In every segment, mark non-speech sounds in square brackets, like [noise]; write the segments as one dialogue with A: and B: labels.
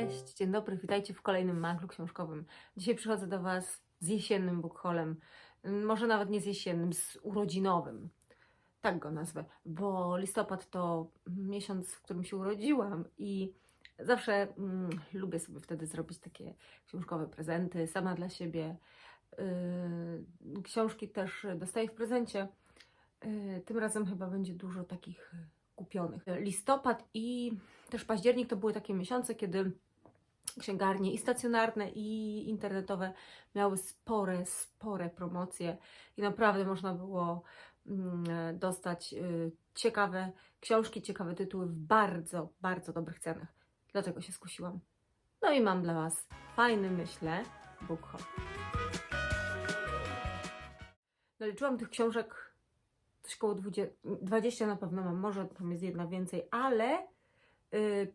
A: Cześć, dzień dobry, witajcie w kolejnym maglu książkowym. Dzisiaj przychodzę do Was z jesiennym bookholem, może nawet nie z jesiennym, z urodzinowym. Tak go nazwę, bo listopad to miesiąc, w którym się urodziłam i zawsze mm, lubię sobie wtedy zrobić takie książkowe prezenty sama dla siebie. Yy, książki też dostaję w prezencie. Yy, tym razem chyba będzie dużo takich kupionych. Listopad i też październik to były takie miesiące, kiedy księgarnie i stacjonarne, i internetowe miały spore, spore promocje i naprawdę można było mm, dostać y, ciekawe książki, ciekawe tytuły w bardzo, bardzo dobrych cenach. Dlatego się skusiłam. No i mam dla Was fajny, myślę, book haul. Naliczyłam tych książek coś koło 20, 20 na pewno mam, może tam jest jedna więcej, ale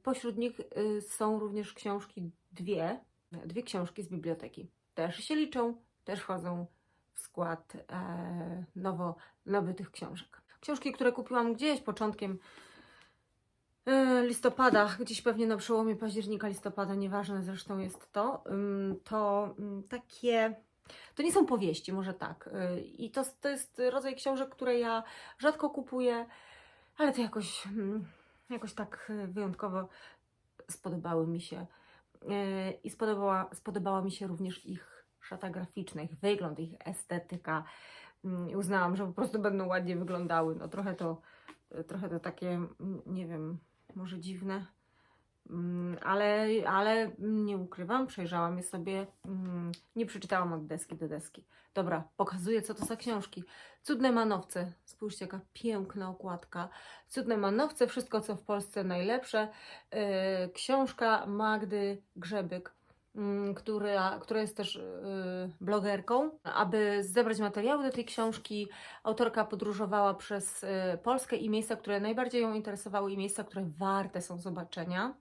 A: pośród nich y, są również książki dwie, dwie książki z biblioteki. Też się liczą, też wchodzą w skład e, nowo nabytych książek. Książki, które kupiłam gdzieś początkiem e, listopada, gdzieś pewnie na przełomie października, listopada, nieważne zresztą jest to, to takie to nie są powieści, może tak. Y, I to, to jest rodzaj książek, które ja rzadko kupuję, ale to jakoś, mm, jakoś tak y, wyjątkowo spodobały mi się. Y, I spodobała, spodobała mi się również ich szata graficzna, ich wygląd, ich estetyka. Mm, I uznałam, że po prostu będą ładnie wyglądały. No trochę to, trochę to takie, mm, nie wiem, może dziwne ale, ale nie ukrywam, przejrzałam je sobie, mm, nie przeczytałam od deski do deski. Dobra, pokazuję, co to za książki. Cudne manowce, spójrzcie, jaka piękna okładka. Cudne manowce, wszystko, co w Polsce najlepsze. Yy, książka Magdy Grzebyk, która, która jest też yy, blogerką. Aby zebrać materiały do tej książki, autorka podróżowała przez yy, Polskę i miejsca, które najbardziej ją interesowały i miejsca, które warte są zobaczenia.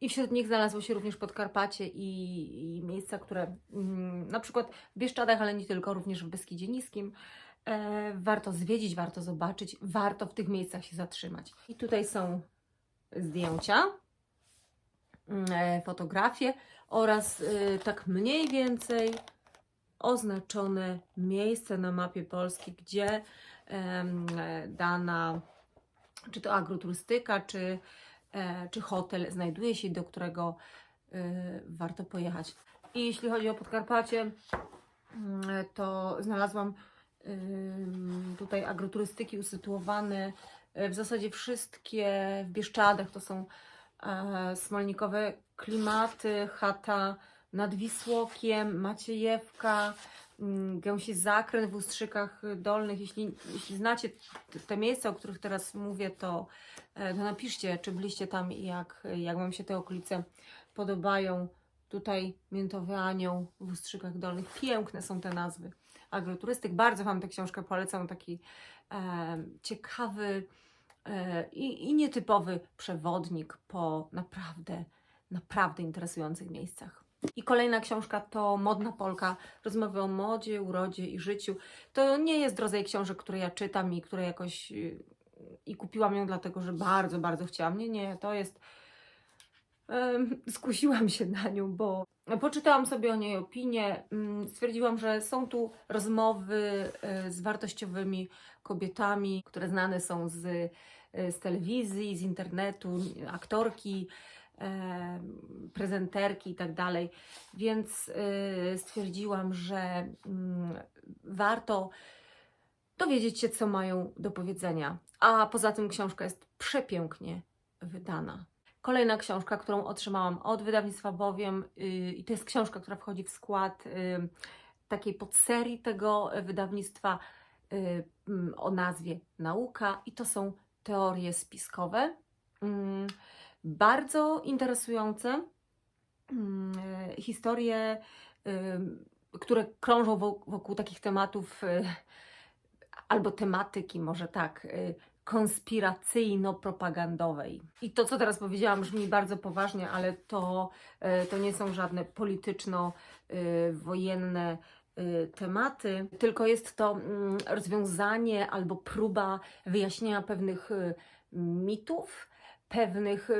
A: I wśród nich znalazło się również Podkarpacie i, i miejsca, które mm, na przykład w Bieszczadach, ale nie tylko, również w Beskidzie Niskim. E, warto zwiedzić, warto zobaczyć, warto w tych miejscach się zatrzymać. I tutaj są zdjęcia, mm, e, fotografie oraz e, tak mniej więcej oznaczone miejsce na mapie Polski, gdzie e, dana, czy to agroturystyka, czy e, czy hotel znajduje się, do którego e, warto pojechać. I jeśli chodzi o Podkarpacie, mm, to znalazłam tutaj agroturystyki usytuowane. e, W zasadzie wszystkie w Bieszczadach to są smolnikowe klimaty, chata nad Wisłokiem, Maciejewka, mm, Gęsi Zakręt w Ustrzykach Dolnych. Jeśli, jeśli znacie te miejsca, o których teraz mówię, to, e, to napiszcie, czy byliście tam i jak, jak Wam się te okolice podobają. Tutaj Miętowy Anioł w Ustrzykach Dolnych. Piękne są te nazwy agroturystyk. Bardzo Wam tę książkę polecam. Taki e, ciekawy e, i, i nietypowy przewodnik po naprawdę, naprawdę interesujących miejscach. I kolejna książka to Modna Polka. Rozmowy o modzie, urodzie i życiu. To nie jest rodzaj książek, które ja czytam i które jakoś. y, I kupiłam ją dlatego, że bardzo, bardzo chciałam. Nie, nie, to jest. Skusiłam się na nią, bo poczytałam sobie o niej opinię. mm, Stwierdziłam, że są tu rozmowy e, z wartościowymi kobietami, które znane są z, e, z telewizji, z internetu, aktorki, e, prezenterki i tak. Więc stwierdziłam, że mm, warto dowiedzieć się, co mają do powiedzenia. A poza tym książka jest przepięknie wydana. Kolejna książka, którą otrzymałam od wydawnictwa Bowiem, yy, i to jest książka, która wchodzi w skład yy, takiej podserii tego wydawnictwa yy, mm, o nazwie Nauka, i to są teorie spiskowe. Mm, Bardzo interesujące mm, historie, które krążą wo- wokół takich tematów, albo tematyki, może tak, konspiracyjno-propagandowej. I to, co teraz powiedziałam, brzmi bardzo poważnie, ale to, e, to nie są żadne polityczno-wojenne e, tematy, tylko jest to mm, rozwiązanie albo próba wyjaśnienia pewnych e, mitów, pewnych e,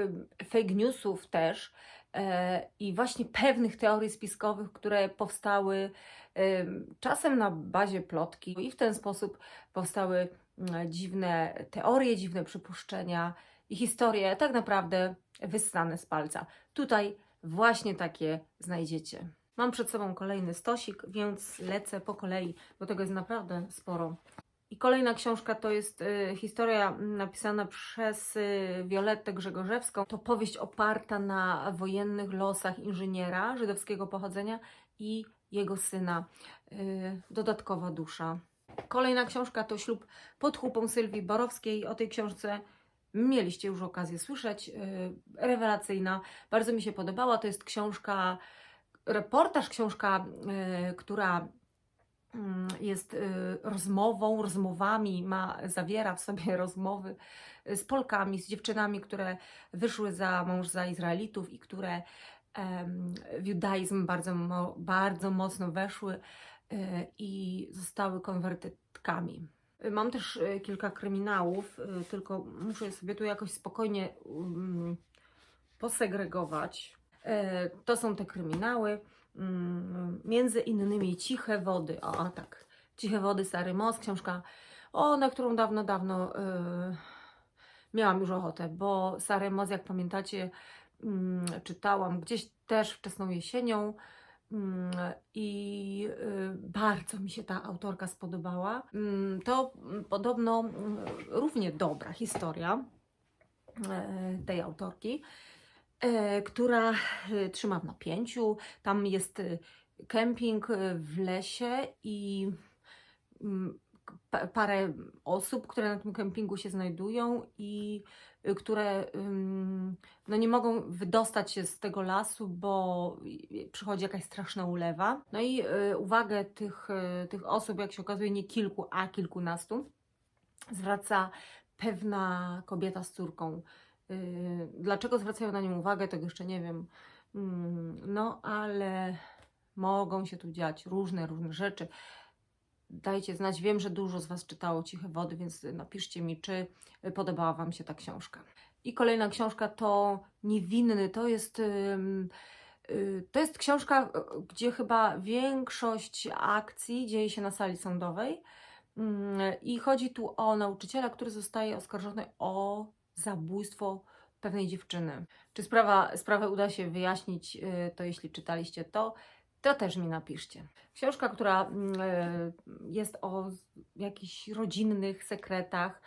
A: fake newsów też, e, i właśnie pewnych teorii spiskowych, które powstały em, czasem na bazie plotki i w ten sposób powstały dziwne teorie, dziwne przypuszczenia i historie tak naprawdę wyssane z palca. Tutaj właśnie takie znajdziecie. Mam przed sobą kolejny stosik, więc lecę po kolei, bo tego jest naprawdę sporo. I kolejna książka to jest y, historia napisana przez y, Violettę Grzegorzewską. To powieść oparta na wojennych losach inżyniera żydowskiego pochodzenia i jego syna. Y, dodatkowa dusza. Kolejna książka to Ślub pod chłupą Sylwii Borowskiej. O tej książce mieliście już okazję słyszeć. Y, rewelacyjna. Bardzo mi się podobała. To jest książka, reportaż, książka, y, która mm, jest y, rozmową, rozmowami, ma, zawiera w sobie [laughs] rozmowy z Polkami, z dziewczynami, które wyszły za mąż za Izraelitów i które w judaizm bardzo, bardzo mocno weszły i zostały konwertytkami. Y, Mam też y, kilka kryminałów, y, tylko muszę sobie tu jakoś spokojnie um, posegregować. To są te kryminały, mm, między innymi Ciche Wody. O, tak, Ciche Wody, Sary Most, książka, o, na którą dawno, dawno y, miałam już ochotę, bo Sarę Most, jak pamiętacie, mm, czytałam gdzieś też wczesną jesienią mm, i y, bardzo mi się ta autorka spodobała. Mm, To mm, podobno mm, równie dobra historia e, tej autorki e, która e, trzyma w napięciu. Tam jest e, kemping w lesie i mm, pa- parę osób, które na tym kempingu się znajdują i y, które ym, no nie mogą wydostać się z tego lasu, bo y, przychodzi jakaś straszna ulewa. No i y, uwagę tych, y, tych osób, jak się okazuje, nie kilku, a kilkunastu, zwraca pewna kobieta z córką. Dlaczego zwracają na nią uwagę, tego jeszcze nie wiem. Mm, No, ale mogą się tu dziać różne, różne rzeczy. Dajcie znać. Wiem, że dużo z Was czytało Ciche Wody, więc napiszcie mi, czy podobała Wam się ta książka. I kolejna książka to Niewinny. To jest, y, to jest książka, y, gdzie chyba większość akcji dzieje się na sali sądowej. Mm, I chodzi tu o nauczyciela, który zostaje oskarżony o zabójstwo pewnej dziewczyny. Czy sprawa, sprawę uda się wyjaśnić, y, to jeśli czytaliście to, to też mi napiszcie. Książka, która mm, y, jest o jakichś rodzinnych sekretach,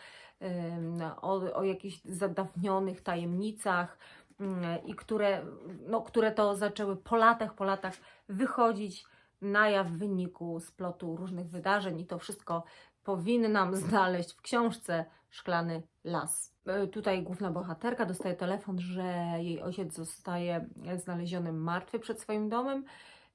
A: o, o jakichś zadawnionych tajemnicach mm, i które, no, które to zaczęły po latach, po latach wychodzić na jaw w wyniku splotu różnych wydarzeń i to wszystko powinnam znaleźć w książce Szklany Las. E, Tutaj główna bohaterka dostaje telefon, że jej ojciec zostaje znaleziony martwy przed swoim domem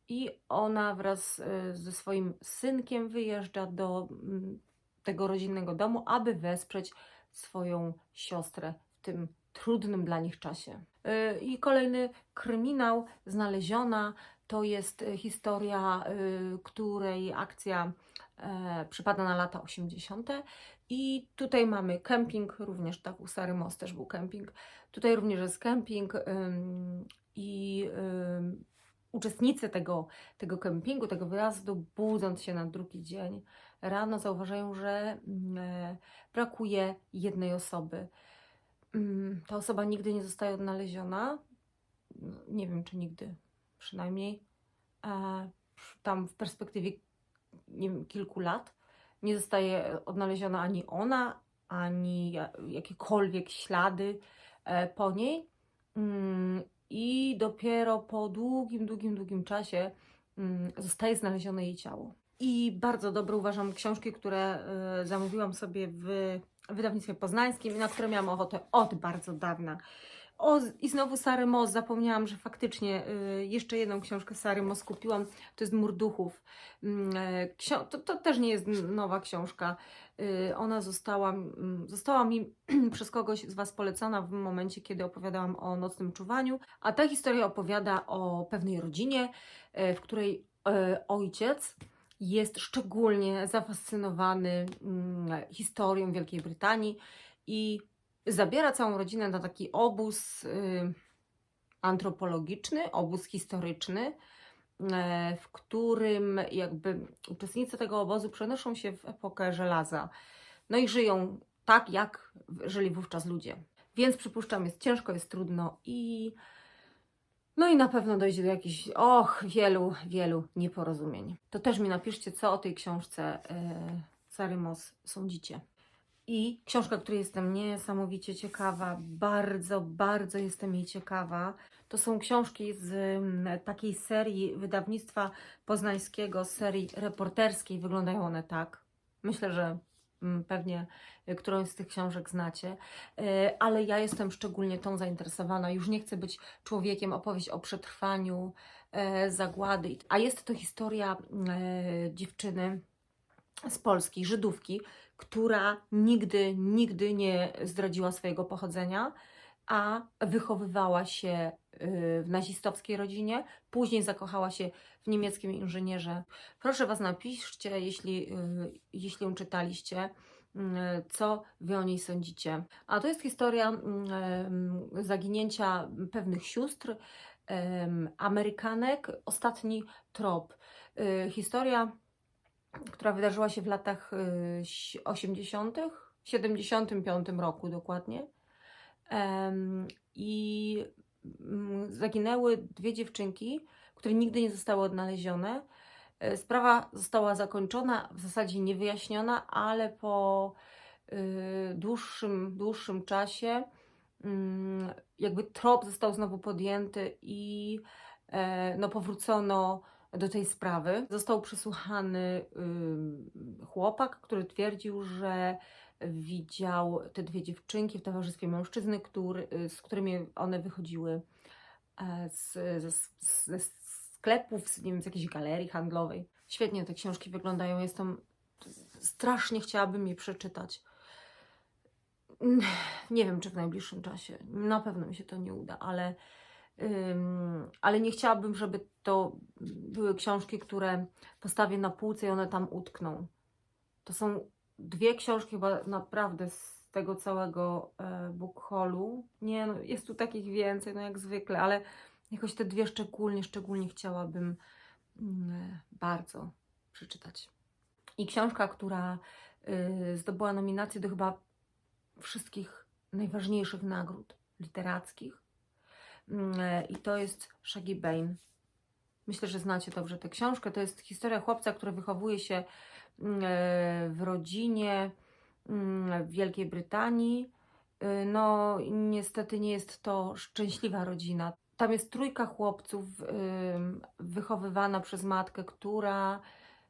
A: i ona wraz e, ze swoim synkiem wyjeżdża do mm, tego rodzinnego domu, aby wesprzeć swoją siostrę w tym trudnym dla nich czasie. E, I kolejny kryminał znaleziona to jest e, historia, której akcja przypada na lata 80. I tutaj mamy kemping, również tak u Sary Most też był kemping. Tutaj również jest kemping i uczestnicy tego, tego kempingu, tego wyjazdu, budząc się na drugi dzień rano, zauważają, że mm, e, brakuje jednej osoby. Mm, Ta osoba nigdy nie zostaje odnaleziona. Nie wiem, czy nigdy, przynajmniej tam w perspektywie wiem, kilku lat nie zostaje odnaleziona ani ona, ani ja- jakiekolwiek ślady e, po niej. I dopiero po długim, długim, długim czasie mm, zostaje znalezione jej ciało. I bardzo dobre uważam książki, które e, zamówiłam sobie w wydawnictwie poznańskim na które miałam ochotę od bardzo dawna. O, I znowu Sary Moss, zapomniałam, że faktycznie y, jeszcze jedną książkę Sary Moss kupiłam, to jest Mur Duchów. E, Ksio- to, to też nie jest nowa książka. Y, Ona została, mm, została mi [clears throat] przez kogoś z Was polecona w momencie, kiedy opowiadałam o nocnym czuwaniu. A ta historia opowiada o pewnej rodzinie, e, w której e, ojciec jest szczególnie zafascynowany mm, historią Wielkiej Brytanii i zabiera całą rodzinę na taki obóz, y, antropologiczny, obóz historyczny, e, w którym jakby uczestnicy tego obozu przenoszą się w epokę żelaza. No i żyją tak, jak żyli wówczas ludzie. Więc przypuszczam, jest ciężko, jest trudno i no i na pewno dojdzie do jakichś, och, wielu, wielu nieporozumień. To też mi napiszcie, co o tej książce yy, Sary Moss sądzicie. I książka, której jestem niesamowicie ciekawa, bardzo, bardzo jestem jej ciekawa. To są książki z mm, takiej serii wydawnictwa poznańskiego, serii reporterskiej. Wyglądają one tak. Myślę, że mm, pewnie którąś z tych książek znacie, Y, ale ja jestem szczególnie tą zainteresowana. Już nie chcę być człowiekiem, opowieść o przetrwaniu e, zagłady. A jest to historia e, dziewczyny z Polski, Żydówki, która nigdy, nigdy nie zdradziła swojego pochodzenia, a wychowywała się y, w nazistowskiej rodzinie, później zakochała się w niemieckim inżynierze. Proszę Was, napiszcie, jeśli, y, jeśli ją czytaliście, y, co Wy o niej sądzicie. A to jest historia zaginięcia pewnych sióstr, Amerykanek, ostatni trop. Historia która wydarzyła się w latach y, 80., 75 roku dokładnie. I mm, zaginęły dwie dziewczynki, które nigdy nie zostały odnalezione. E, Sprawa została zakończona, w zasadzie niewyjaśniona, ale po y, dłuższym, dłuższym czasie mm, jakby trop został znowu podjęty i e, no, powrócono do tej sprawy. Został przesłuchany chłopak, który twierdził, że widział te dwie dziewczynki w towarzystwie mężczyzny, który, y, z którymi one wychodziły e, z, ze, sklepów, z, nie wiem, z jakiejś galerii handlowej. Świetnie te książki wyglądają. Jestem strasznie chciałabym je przeczytać. Nie wiem, czy w najbliższym czasie. Na pewno mi się to nie uda, ale ale nie chciałabym, żeby to były książki, które postawię na półce i one tam utkną. To są dwie książki chyba naprawdę z tego całego e, book. Nie, no, jest tu takich więcej, no jak zwykle, ale jakoś te dwie szczególnie, szczególnie chciałabym mm, bardzo przeczytać. I książka, która y, zdobyła nominację do chyba wszystkich najważniejszych nagród literackich. Mm, e, I to jest Shaggy Bane. Myślę, że znacie dobrze tę książkę. To jest historia chłopca, który wychowuje się mm, e, w rodzinie mm, w Wielkiej Brytanii. E, No, niestety nie jest to szczęśliwa rodzina. Tam jest trójka chłopców ym, wychowywana przez matkę, która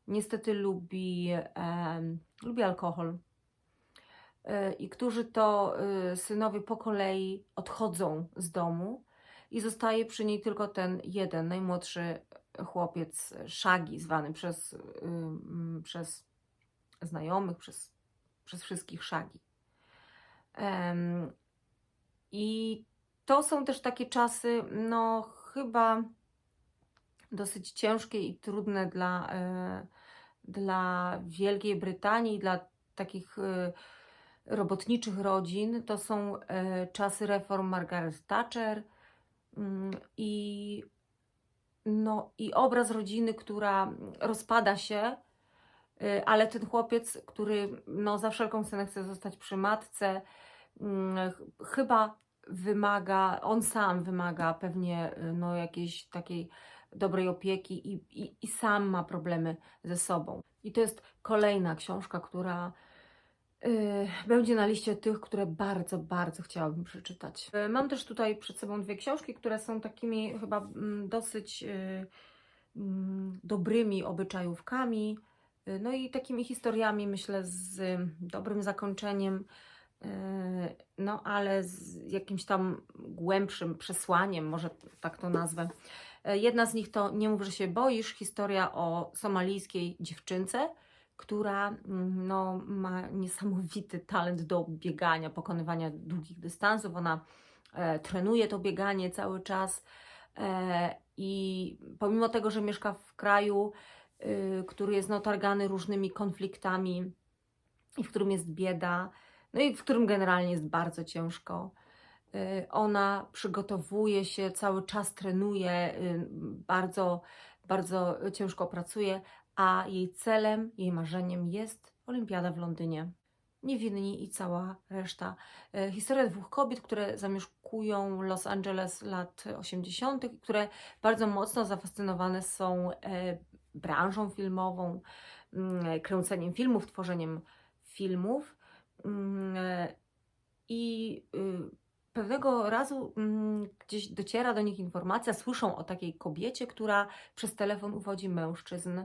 A: niestety lubi, lubi alkohol. I którzy to y, synowie po kolei odchodzą z domu i zostaje przy niej tylko ten jeden, najmłodszy chłopiec, Shaggy, zwany przez, przez znajomych, przez, przez wszystkich. Em, I to są też takie czasy, no chyba dosyć ciężkie i trudne dla, e, dla Wielkiej Brytanii, dla takich e, robotniczych rodzin. To są e, czasy reform Margaret Thatcher i, no, i obraz rodziny, która rozpada się, e, ale ten chłopiec, który no, za wszelką cenę chce zostać przy matce, mm, ch- chyba wymaga, on sam wymaga pewnie y, no, jakiejś takiej dobrej opieki i, i, i sam ma problemy ze sobą. I to jest kolejna książka, która y, będzie na liście tych, które bardzo, bardzo chciałabym przeczytać. Y, Mam też tutaj przed sobą dwie książki, które są takimi chyba mm, dosyć y, mm, dobrymi obyczajówkami, no i takimi historiami, myślę, z dobrym zakończeniem. Yy, no ale z jakimś tam głębszym przesłaniem, może tak to nazwę. Yy, Jedna z nich to Nie mów, że się boisz, historia o somalijskiej dziewczynce, która mm, no, ma niesamowity talent do biegania, pokonywania długich dystansów. Ona e, trenuje to bieganie cały czas e, i pomimo tego, że mieszka w kraju, y, który jest no, targany różnymi konfliktami i w którym jest bieda, no i w którym generalnie jest bardzo ciężko, Y, Ona przygotowuje się, cały czas trenuje, y, bardzo, bardzo ciężko pracuje, a jej celem, jej marzeniem jest Olimpiada w Londynie. Niewinni i cała reszta. E, Historia dwóch kobiet, które zamieszkują Los Angeles lat 80., i które bardzo mocno zafascynowane są e, branżą filmową, mm, kręceniem filmów, tworzeniem filmów. Mm, e, I y, pewnego razu mm, gdzieś dociera do nich informacja, słyszą o takiej kobiecie, która przez telefon uwodzi mężczyzn.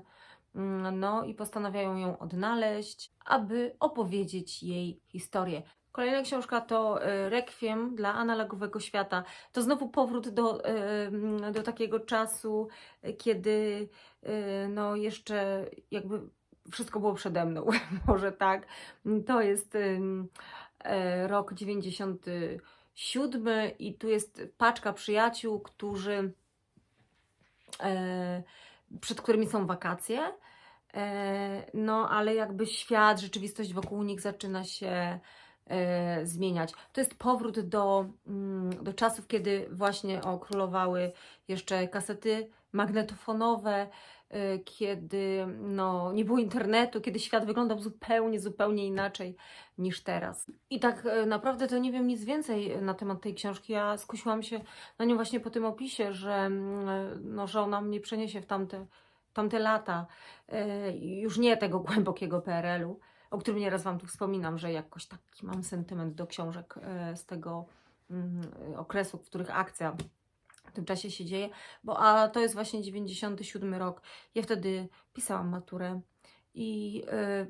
A: Mm, no i postanawiają ją odnaleźć, aby opowiedzieć jej historię. Kolejna książka to y, Rekwiem dla analogowego świata. To znowu powrót do, y, mm, do takiego czasu, kiedy y, no jeszcze jakby wszystko było przede mną, [laughs] może tak. To jest rok 90 siódmy i tu jest paczka przyjaciół, którzy, e, przed którymi są wakacje. E, no, ale jakby świat, rzeczywistość wokół nich zaczyna się e, zmieniać. To jest powrót do, mm, do czasów, kiedy właśnie o, królowały jeszcze kasety magnetofonowe, kiedy no, nie było internetu, kiedy świat wyglądał zupełnie, zupełnie inaczej niż teraz. I tak e, naprawdę to nie wiem nic więcej na temat tej książki. Ja skusiłam się na nią właśnie po tym opisie, że, mm, no, że ona mnie przeniesie w tamte, tamte lata, już nie tego [laughs] głębokiego PRL-u, o którym nieraz Wam tu wspominam, że jakoś taki mam sentyment do książek z tego mm, okresu, w których akcja w tym czasie się dzieje, bo a to jest właśnie 97 rok. Ja wtedy pisałam maturę i e,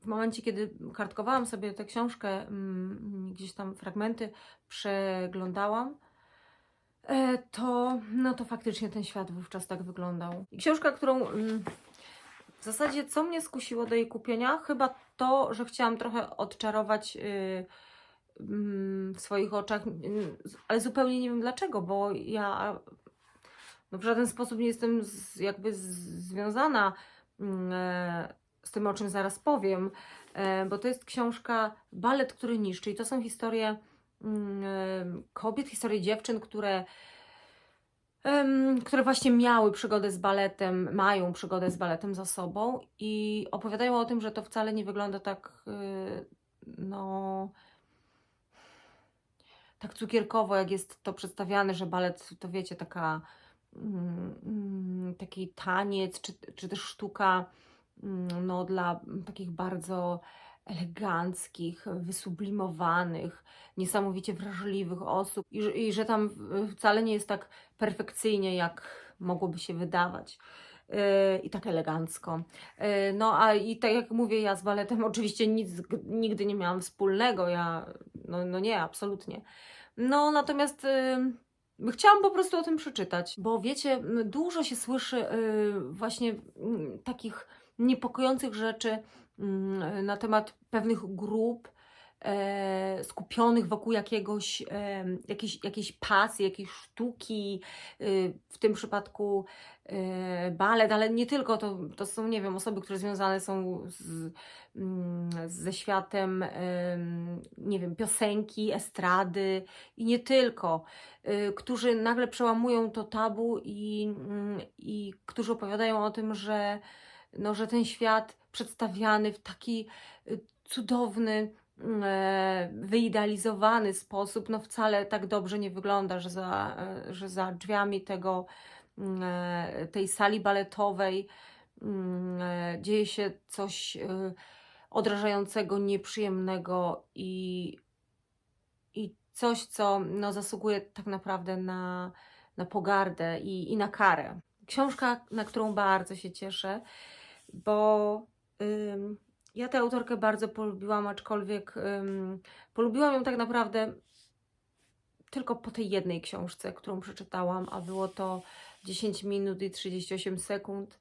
A: w momencie, kiedy kartkowałam sobie tę książkę, mm, gdzieś tam fragmenty przeglądałam, e, to, no to faktycznie ten świat wówczas tak wyglądał. Książka, którą mm, w zasadzie co mnie skusiło do jej kupienia? Chyba to, że chciałam trochę odczarować y, w swoich oczach, ale zupełnie nie wiem dlaczego, bo ja no, w żaden sposób nie jestem jakby związana mm, e, z tym, o czym zaraz powiem, e, bo to jest książka Balet, który niszczy. I to są historie mm, e, kobiet, historie dziewczyn, które które właśnie miały przygodę z baletem, mają przygodę z baletem za sobą i opowiadają o tym, że to wcale nie wygląda tak, no, tak cukierkowo, jak jest to przedstawiane, że balet to wiecie, taka, mm, mm, taki taniec, czy, czy też sztuka, mm, no, dla takich bardzo eleganckich, wysublimowanych, niesamowicie wrażliwych osób i, i że tam wcale nie jest tak perfekcyjnie, jak mogłoby się wydawać. Yy, I tak elegancko. Yy, No a i tak jak mówię, ja z baletem [laughs] oczywiście nic nigdy nie miałam wspólnego. Ja, no, no nie, absolutnie. No natomiast yy, chciałam po prostu o tym przeczytać, bo wiecie, dużo się słyszy yy, właśnie mm, takich niepokojących rzeczy mm, na temat pewnych grup e, skupionych wokół jakiegoś, e, jakiejś, jakiejś pasji, jakiejś sztuki, y, w tym przypadku e, balet, ale nie tylko, to, to są, nie wiem, osoby, które związane są z, mm, ze światem, em, nie wiem, piosenki, estrady i nie tylko, y, którzy nagle przełamują to tabu i, mm, i którzy opowiadają o tym, że, no, że ten świat przedstawiany w taki y, cudowny, e, wyidealizowany sposób, no wcale tak dobrze nie wygląda, że za, e, że za drzwiami tego, mm, e, tej sali baletowej mm, e, dzieje się coś e, odrażającego, nieprzyjemnego i, i coś, co no, zasługuje tak naprawdę na, na pogardę i, i na karę. Książka, na którą bardzo się cieszę, bo ja tę autorkę bardzo polubiłam, aczkolwiek ym, polubiłam ją tak naprawdę tylko po tej jednej książce, którą przeczytałam, a było to 10 minut i 38 sekund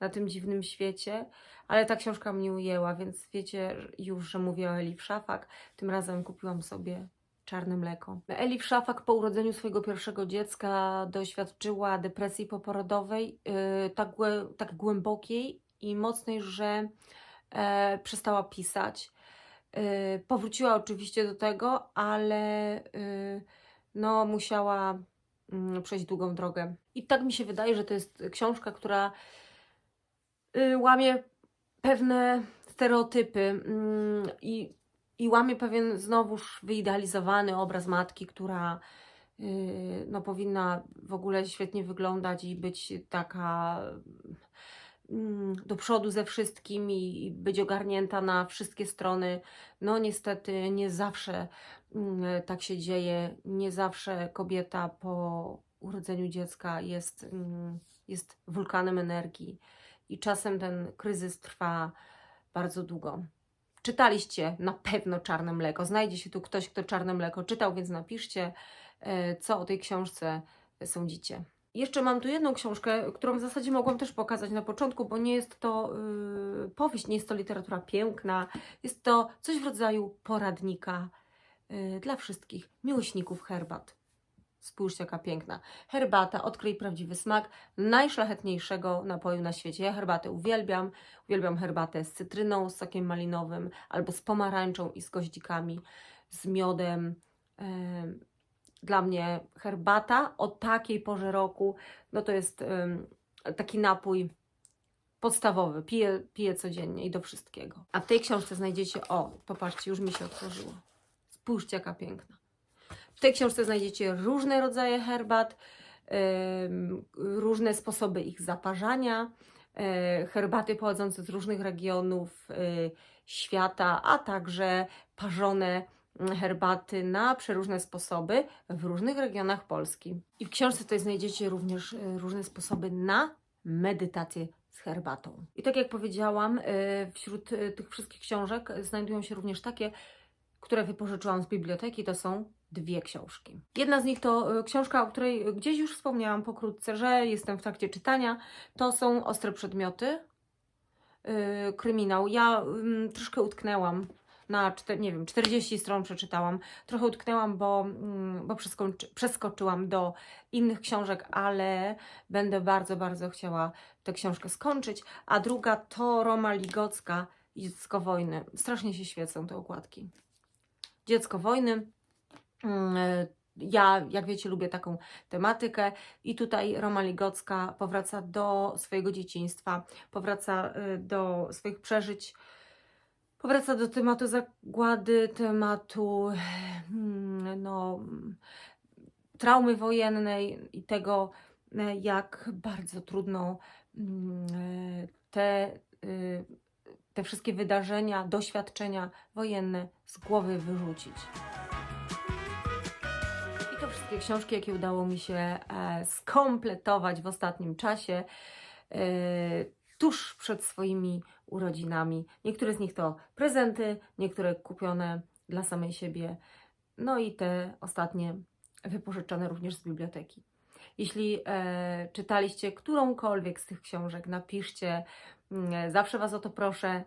A: na tym dziwnym świecie, ale ta książka mnie ujęła, więc wiecie już, że mówię o Elif Szafak. Tym razem kupiłam sobie czarne mleko. Elif Szafak po urodzeniu swojego pierwszego dziecka doświadczyła depresji poporodowej, yy, tak, głę- tak głębokiej i mocnej, że e, przestała pisać. Y, powróciła oczywiście do tego, ale y, no, musiała mm, przejść długą drogę. I tak mi się wydaje, że to jest książka, która y, łamie pewne stereotypy mm, i, i łamie pewien znowuż wyidealizowany obraz matki, która y, no, powinna w ogóle świetnie wyglądać i być taka do przodu ze wszystkim i i być ogarnięta na wszystkie strony. No niestety nie zawsze mm, tak się dzieje. Nie zawsze kobieta po urodzeniu dziecka jest, mm, jest wulkanem energii i czasem ten kryzys trwa bardzo długo. Czytaliście na pewno Czarne Mleko. Znajdzie się tu ktoś, kto Czarne Mleko czytał, więc napiszcie, e, co o tej książce sądzicie. Jeszcze mam tu jedną książkę, którą w zasadzie mogłam też pokazać na początku, bo nie jest to yy, powieść, nie jest to literatura piękna. Jest to coś w rodzaju poradnika yy, dla wszystkich miłośników herbat. Spójrzcie, jaka piękna. Herbata, odkryj prawdziwy smak najszlachetniejszego napoju na świecie. Ja herbatę uwielbiam. Uwielbiam herbatę z cytryną, z sokiem malinowym, albo z pomarańczą i z goździkami, z miodem. Em, Dla mnie herbata o takiej porze roku, no to jest taki napój podstawowy. Piję, piję codziennie i do wszystkiego. A w tej książce znajdziecie, o, popatrzcie, już mi się otworzyło. Spójrzcie, jaka piękna. W tej książce znajdziecie różne rodzaje herbat, różne sposoby ich zaparzania, e, herbaty pochodzące z różnych regionów e, świata, a także parzone herbaty na przeróżne sposoby w różnych regionach Polski. I w książce tutaj znajdziecie również e, różne sposoby na medytację z herbatą. I tak jak powiedziałam, e, wśród e, tych wszystkich książek znajdują się również takie, które wypożyczyłam z biblioteki, to są dwie książki. Jedna z nich to książka, o której gdzieś już wspomniałam pokrótce, że jestem w trakcie czytania. To są Ostre Przedmioty, kryminał. Ja ym, troszkę utknęłam na, nie wiem, 40 stron przeczytałam. Trochę utknęłam, bo, mm, bo przeskoczy- przeskoczyłam do innych książek, ale będę bardzo, bardzo chciała tę książkę skończyć. A druga to Roma Ligocka Dziecko Wojny. Strasznie się świecą te okładki. Dziecko Wojny. Mm, Ja, jak wiecie, lubię taką tematykę i tutaj Roma Ligocka powraca do swojego dzieciństwa, powraca y, do swoich przeżyć, powraca do tematu zagłady, tematu mm, no, traumy wojennej i tego, e, jak bardzo trudno mm, e, te, y, te wszystkie wydarzenia, doświadczenia wojenne z głowy wyrzucić. I to wszystkie książki, jakie udało mi się e, skompletować w ostatnim czasie, e, tuż przed swoimi urodzinami. Niektóre z nich to prezenty, niektóre kupione dla samej siebie, no i te ostatnie wypożyczone również z biblioteki. Jeśli e, czytaliście którąkolwiek z tych książek, napiszcie. Mm, Zawsze Was o to proszę,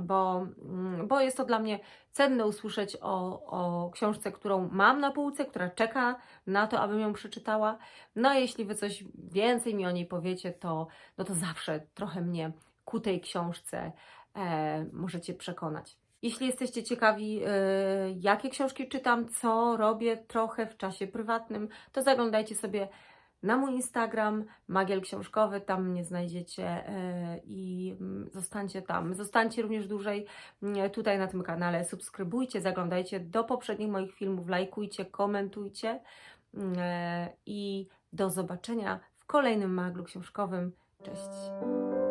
A: bo, mm, bo jest to dla mnie cenne usłyszeć o, o książce, którą mam na półce, która czeka na to, abym ją przeczytała. No a jeśli Wy coś więcej mi o niej powiecie, to, no to zawsze trochę mnie ku tej książce e, możecie przekonać. Jeśli jesteście ciekawi, e, jakie książki czytam, co robię trochę w czasie prywatnym, to zaglądajcie sobie na mój Instagram, Magiel Książkowy, tam mnie znajdziecie e, i mm, zostańcie tam. Zostańcie również dłużej mm, tutaj na tym kanale, subskrybujcie, zaglądajcie do poprzednich moich filmów, lajkujcie, komentujcie mm, e, i do zobaczenia w kolejnym maglu książkowym. Cześć!